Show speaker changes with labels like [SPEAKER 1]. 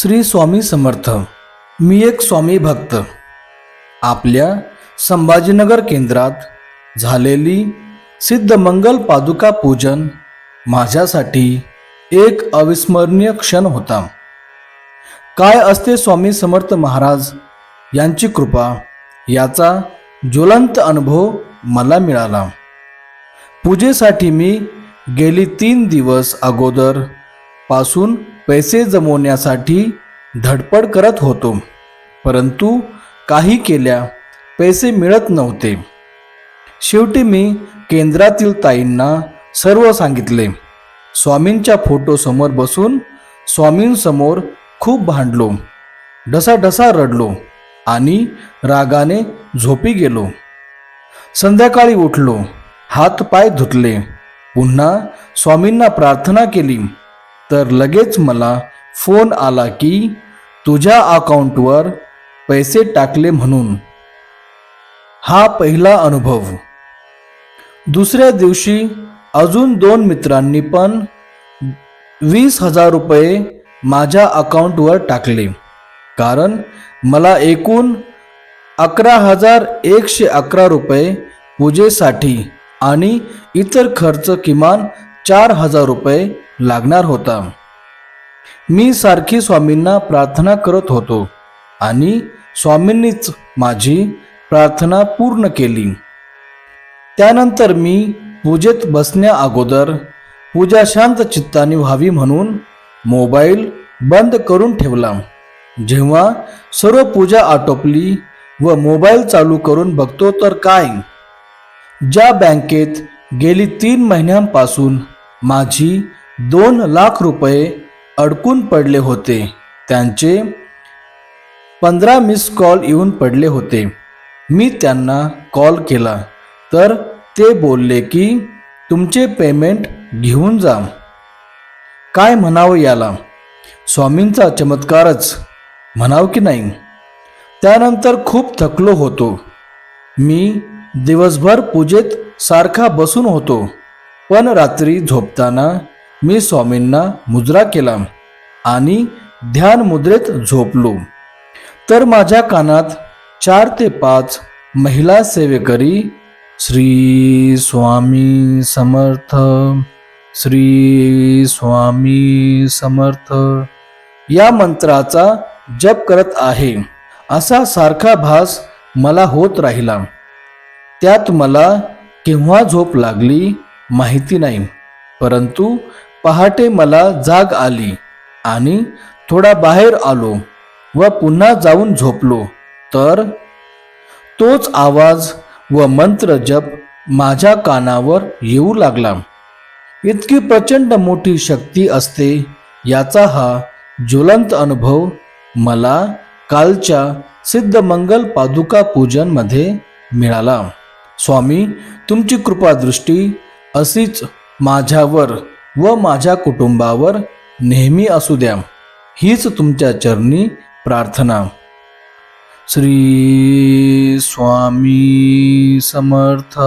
[SPEAKER 1] श्री स्वामी समर्थ. मी एक स्वामी भक्त. आपल्या संभाजीनगर केंद्रात झालेली सिद्धमंगल पादुका पूजन माझ्यासाठी एक अविस्मरणीय क्षण होता. काय असते स्वामी समर्थ महाराज? यांची कृपा याचा ज्वलंत अनुभव मला मिळाला. पूजेसाठी मी गेली तीन दिवस अगोदरपासून पैसे जमवण्यासाठी धडपड करत होतो. परंतु काही केल्या पैसे मिळत नव्हते. शेवटी मी केंद्रातील ताईंना सर्व सांगितले. स्वामींच्या फोटोसमोर बसून स्वामींसमोर खूप भांडलो. ढसाढसा रडलो आणि रागाने झोपी गेलो. संध्याकाळी उठलो हात पाय धुतले. पुन्हा स्वामींना प्रार्थना केली. तर लगेच मला फोन आला की तुझ्या अकाउंटवर पैसे टाकले म्हणून. हा पहिला अनुभव. दुसऱ्या दिवशी अजून दोन मित्रांनी पण वीस हजार रुपये माझ्या अकाउंटवर टाकले. कारण मला एकूण अकरा हजार एकशे अकरा रुपये पूजेसाठी आणि इतर खर्च किमान चार हजार रुपये लागणार होता. मी सारखी स्वामींना प्रार्थना करत होतो आणि स्वामींनीच माझी प्रार्थना पूर्ण केली. त्यानंतर मी पूजेत बसण्या अगोदर पूजा शांत चित्ताने व्हावी म्हणून मोबाईल बंद करून ठेवला. जेव्हा सर्व पूजा आटोपली व मोबाईल चालू करून बघतो तर काय? ज्या बँकेत गेली तीन महिन्यांपासून माझी दोन लाख रुपये अडकून पडले होते. त्यांचे पंधरा मिस कॉल येऊन पडले होते. मी त्यांना कॉल केला. तर ते बोलले की तुमचे पेमेंट घेऊन जा. काय म्हणावं याला? स्वामींचा चमत्कारच. म्हणाव की नाही? त्यानंतर खूप थकलो होतो. मी दिवसभर पूजेत सारखा बसून होतो. पण रात्री झोपताना मी स्वामींना मुजरा केला आणि ध्यान मुद्रेत झोपलो. तर माझ्या कानात चार ते पाच महिला सेवेकरी श्री स्वामी समर्थ श्री स्वामी समर्थ या मंत्राचा जप करत आहे. असा सारखा भास मला होत राहिला. त्यात मला केव्हा झोप लागली माहिती नाही. परंतु पहाटे मला जाग आली आणि थोडा बाहेर आलो व पुन्हा जाऊन झोपलो. तर तोच आवाज व मंत्र जप माझ्या कानावर येऊ लागला. इतकी प्रचंड मोठी शक्ती असते याचा हा ज्वलंत अनुभव मला कालच्या सिद्धमंगल पादुका पूजनमध्ये मिळाला. स्वामी तुमची कृपादृष्टी अशीच माझ्यावर व माझ्या कुटुंबावर नेहमी असू द्या. हीच तुमच्या चरणी प्रार्थना. श्री स्वामी समर्थ.